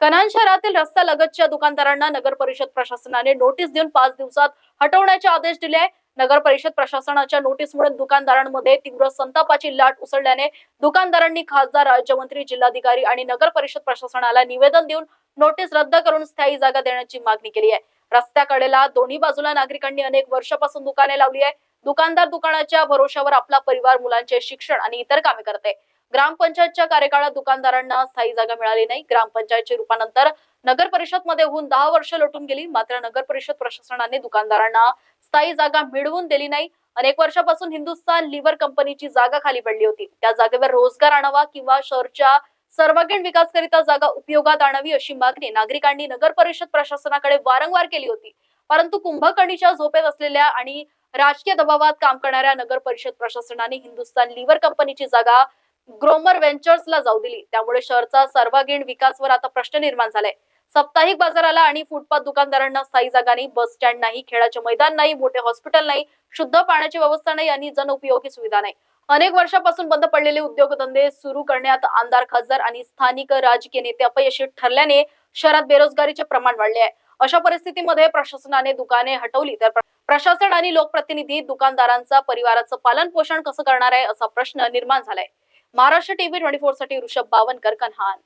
कनान शहरातील रस्त्यालगतच्या दुकानदारांना नगर परिषद प्रशासनाने नोटीस देऊन पाच दिवसात हटवण्याचे आदेश दिले आहे. नगर परिषद प्रशासनाच्या नोटीसमुळे दुकानदारांमध्ये तीव्र संतापाची लाट उसळल्याने दुकानदारांनी खासदार राज्यमंत्री जिल्हाधिकारी आणि नगर परिषद प्रशासनाला निवेदन देऊन नोटीस रद्द करून स्थायी जागा देण्याची मागणी केली आहे. रस्त्याकडेला दोन्ही बाजूला नागरिकांनी अनेक वर्षापासून दुकाने लावली आहे. दुकानदार दुकानाच्या भरोशावर आपला परिवार मुलांचे शिक्षण आणि इतर कामे करते ग्रामपंचायतच्या कार्यकाळात दुकानदारांना स्थायी जागा मिळाली नाही. ग्रामपंचायतचे रूपानंतर नगर परिषदमध्ये होऊन दहा वर्ष लोटून गेली. मात्र नगर परिषद प्रशासनाने दुकानदारांना स्थायी जागा मिळवून दिली नाही. अनेक वर्षापासून हिंदुस्थान लिव्हर कंपनीची जागा खाली पडली होती. त्या जागेवर रोजगार आणावा किंवा शहरच्या सर्वांगीण विकासकरिता जागा उपयोगात आणावी अशी मागणी नागरिकांनी नगर परिषद प्रशासनाकडे वारंवार केली होती. परंतु कुंभकर्णीच्या झोपेत असलेल्या आणि राजकीय दबावात काम करणाऱ्या नगर परिषद प्रशासनाने हिंदुस्थान लिव्हर कंपनीची जागा ग्रोमर व्हेंचर्सला जाऊ दिली. त्यामुळे शहरचा सर्वांगीण विकासवर आता प्रश्न निर्माण झालाय. साप्ताहिक बाजाराला आणि फुटपाथ दुकानदारांना स्थायी जागा नाही बस स्टँड नाही खेळाचे मैदान नाही मोठे हॉस्पिटल नाही शुद्ध पाण्याची व्यवस्था नाही आणि जनउपयोगी सुविधा नाही. अनेक वर्षापासून बंद पडलेले उद्योगधंदे सुरू करण्यात आमदार खासदार आणि स्थानिक राजकीय नेते अपयशी ठरल्याने शहरात बेरोजगारीचे प्रमाण वाढले आहे. अशा परिस्थितीमध्ये प्रशासनाने दुकाने हटवली. तर प्रशासन आणि लोकप्रतिनिधी दुकानदारांचा परिवाराचं पालन पोषण कसं करणार आहे असा प्रश्न निर्माण झालाय. महाराष्ट्र टीव्ही ट्वेंटी फोरसाठी ऋषभ बावनकर कन्हान.